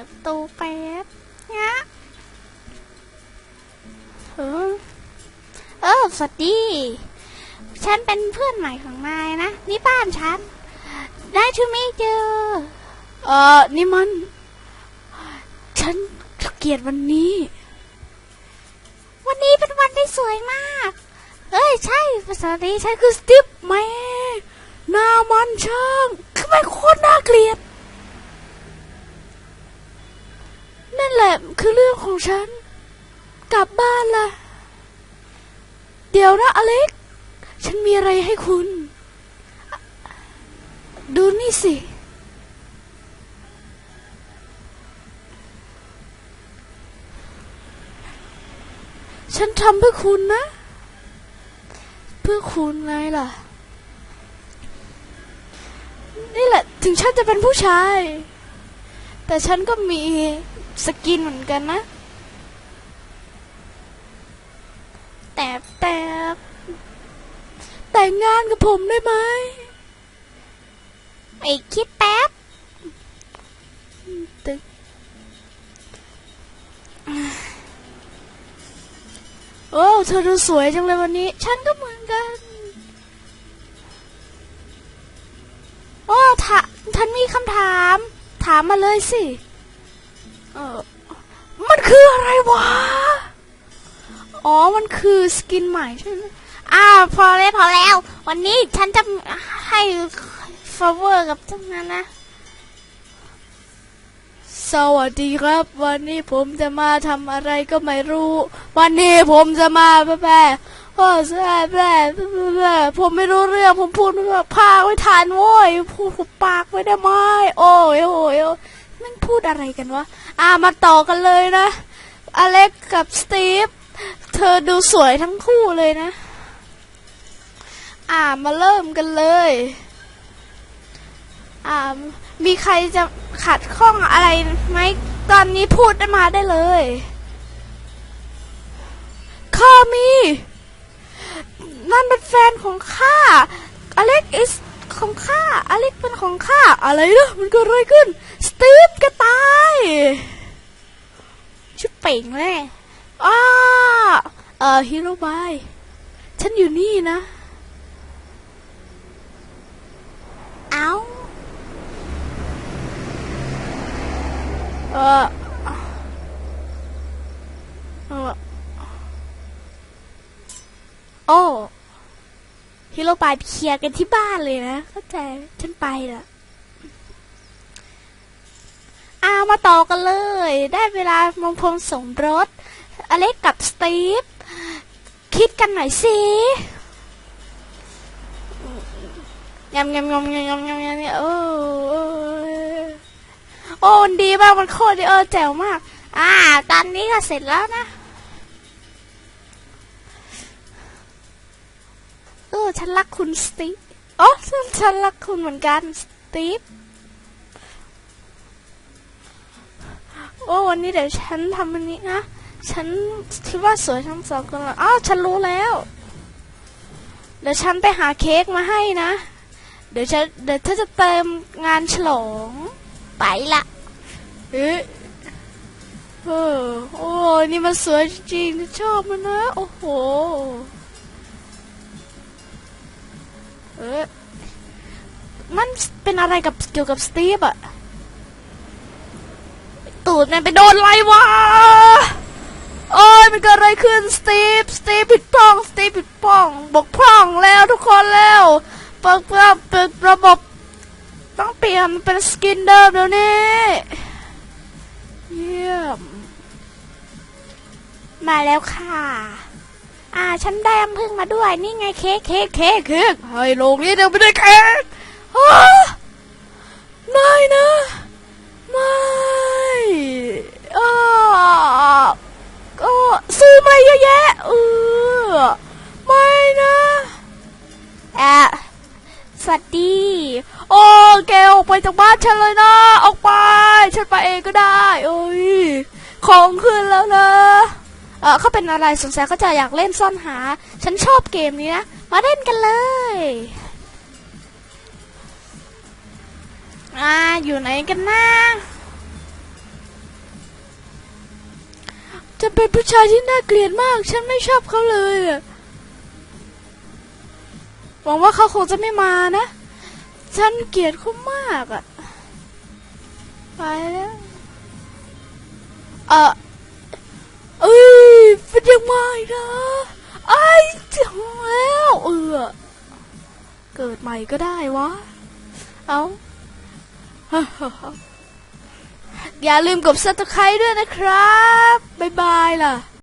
ดประตูแป๊บเนี้ยเออเออสวัสดี ฉันเป็นเพื่อนใหม่ของนายนะ นี่บ้านฉัน ได้ชูไม่เจอ เออนี่มัน ฉันเกลียดวันนี้ วันนี้เป็นวันที่สวยมาก เอ้ย ใช่ภาษาดีฉันคือสติปแม่หน้ามันช่างคือไมโคตรน่าเกลียด คือเรื่องของฉัน กลับบ้านละเดี๋ยวนะอเล็ก ฉันมีอะไรให้คุณ ดูนี่สิ ฉันทำเพื่อคุณนะ เพื่อคุณไงล่ะ นี่แหละ ถึงฉันจะเป็นผู้ชาย แต่ฉันก็มีสกินเหมือนกันนะ แต่แต่แต่งงานกับผมได้ไหมไอ้คิดแป๊บตึกโอ้เธอดูสวยจังเลยวันนี้ ฉันก็เหมือนกัน โอ้ถาฉันมีคำถามามมาเลยสิ เออมันคืออะไรวะ อ๋อ มันคือสกินใหม่ใช่ไหมอ้าวพอแล้วพอแล้ว วันนี้ฉันจะให้ฟาเวอร์กับเจ้านั้นนะ สวัสดีครับ วันนี้ผมจะมาทำอะไรก็ไม่รู้ วันนี้ผมจะมาแป๊ โอ้แซ่แซ่แซ่ผมไม่รู้เรื่องผมพูดไม่ว่าพาไว้ทานโว้ยพูดปากไว้ได้ไหมโอ้ยโอ้ยโอ้ยมันพูดอะไรกันวะอ่ามาต่อกันเลยนะ อเล็กกับสตีฟเธอดูสวยทั้งคู่เลยนะ อ่ามาเริ่มกันเลย อ่ามีใครจะขัดข้องอะไรไหมตอนนี้พูดได้มาได้เลยข้า มีนั่นเป็นแฟนของข้า อเล็กอิสของข้า อเล็กเป็นของข้า อะไรนะมันเกิดอะไรขึ้น สตีฟก็ตาย ชุดเป่งเลยอ้าเออฮีโร่บาย ฉันอยู่นี่นะ เอาเออเออโอ้ ฮีโรบายไปเคลียร์กันที่บ้านเลยนะ เข้าใจฉันไปละอามาต่อกันเลย ได้เวลามงพงสมรส อเล็กกับสตีฟ คิดกันหน่อยสิยำยำยำยำยำยำยำโอ้โอ้โอ้ดีมากมันโคตรดีเออแจ๋วมาก อ่าตอนนี้ก็เสร็จแล้วนะ เออ ฉันรักคุณสตีฟอ๋อฉันฉันรักคุณเหมือนกันสตีฟโอ้วันนี้เดี๋ยวฉันทำอันนี้นะ ฉันคิดว่าสวยทั้งสองคนเลยอ้าวฉันรู้แล้ว เดี๋ยวฉันไปหาเค้กมาให้นะ เดี๋ยวฉันเดี๋ยวถ้าจะเติมงานฉลองไปละเอ๊ะเออโอ้นี่มันสวยจริงชอบมันนะ โอ้โห เอ๊ะมันเป็นอะไรกับเกี่ยวกับสตีฟอะตูดมันไปโดนอะไรวะโอ้ยมันเกิดอะไรขึ้นสตีฟสตีฟผิดพร่องสตีฟผิดพร่อง บกพร่องแล้วทุกคนแล้วเปิดเปิดเปิดระบบ ต้องเปลี่ยนเป็นสกินเดิมเดี๋ยวนี้ เยี่ยม มาแล้วค่ะ อ่า ฉันได้น้ำผึ้งมาด้วย นี่ไงเค้กเค้กเค้กเค้กเฮ้ยโลกนี้เดี๋ยวไม่ได้เค้กอ้าไม่นะ ไม่อ่าก็ซื้อมาเยอะแยะเออไม่นะแอะสวัสดี โอ้แกออกไปจากบ้านฉันเลยนะ ออกไป ฉันไปเองก็ได้เอ้ย ของขึ้นแล้วนะ เออเขาเป็นอะไรสงสัยเขาจะอยากเล่นซ่อนหา ฉันชอบเกมนี้นะ มาเล่นกันเลยอ่าอยู่ไหนกันนะจะเป็นผู้ชายที่น่าเกลียดมาก ฉันไม่ชอบเขาเลยหวังว่าเขาคงจะไม่มานะ ฉันเกลียดเขามากอะไปแล้ว เออ นยังไงนะไอ้จังแล้วเออเกิดใหม่ก็ได้วะ เอาอย่าลืมกดซับสไครต์ด้วยนะครับ บ๊ายบายล่ะ